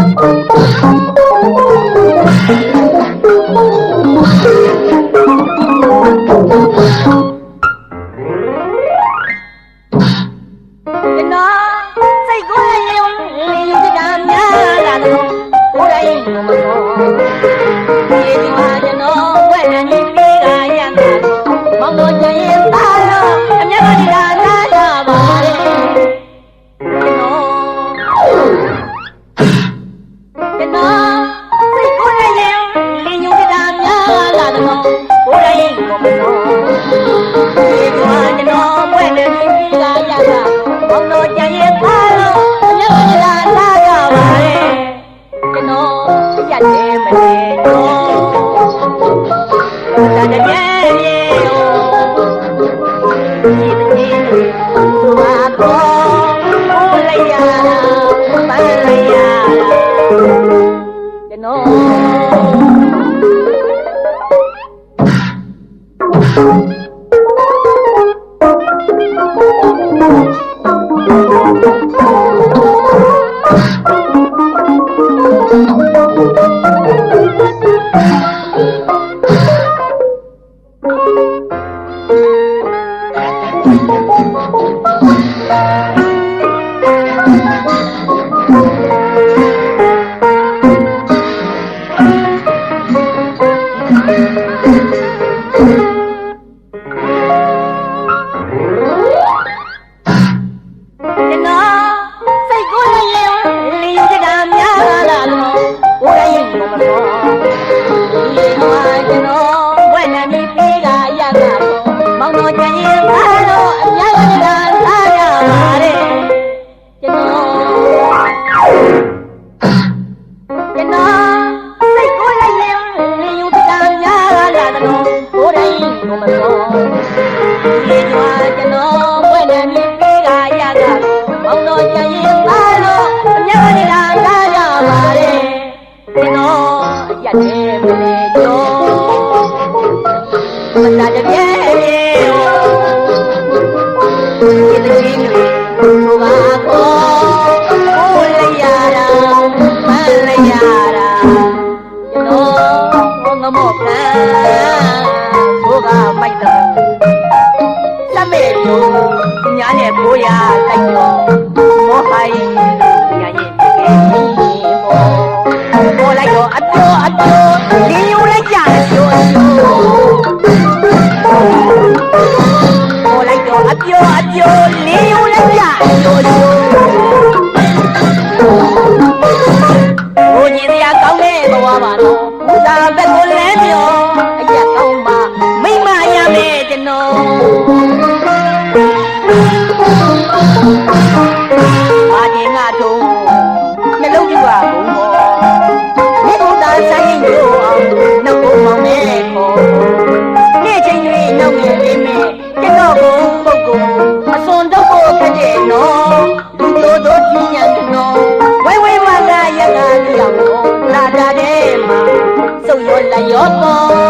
ကျွန်တော်စိတ်ကိုယ်ရင် ရက် ယ်ရင်မမလို့ဒီမှာကျွန်တော်ဘွဲ့နေပြီပေးကရတာမောင်တော်ကြရင်သားလို့အမြတ်ကလာလာကြပါလေကျွန်တော်ရက်တယ်မနေတော့မတတ်တဲ့ရေဒီတကြီးတွေဘုရားကိုကိုလိုက်ရတာမလိုက်ရတာကျွန်တော်ငမောကံ နဲ့ဘိုးရလိုက်တော့မောဟိုင်းညာရဲ့တကယ်ကြီးဘောဘောလိုက်တော့အပြောအပြောလင်းယူလိုက်ကြတယ်ပြောပြောဘောလိုက်တော့အပြောအပြောလင်းယူလိုက်ကြပြောပြောဘိုးကြီးတရားကောင်းတဲ့ဘဝပါတော့ဘုရားဘက် တို့နှလုံးပြပါဘုံဘောမိဘသာဆိုင်ရင်တို့အောင်နှုတ်ဘုံမောင်မဲခေါ်နေ့ချင်းတွေနောက်ငယ်လေးမဲ့ကျွန်တော်ဘုံပုဂ္ဂိုလ်အစွန်တော့ကိုခက်တဲ့နော်လူတို့တို့ပြင်းရနော်ဝဲဝဲမလာရကကြောင်လာတာတဲ့မှာစုပ်ရောလက်ရောပေါ်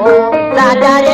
ဝဲ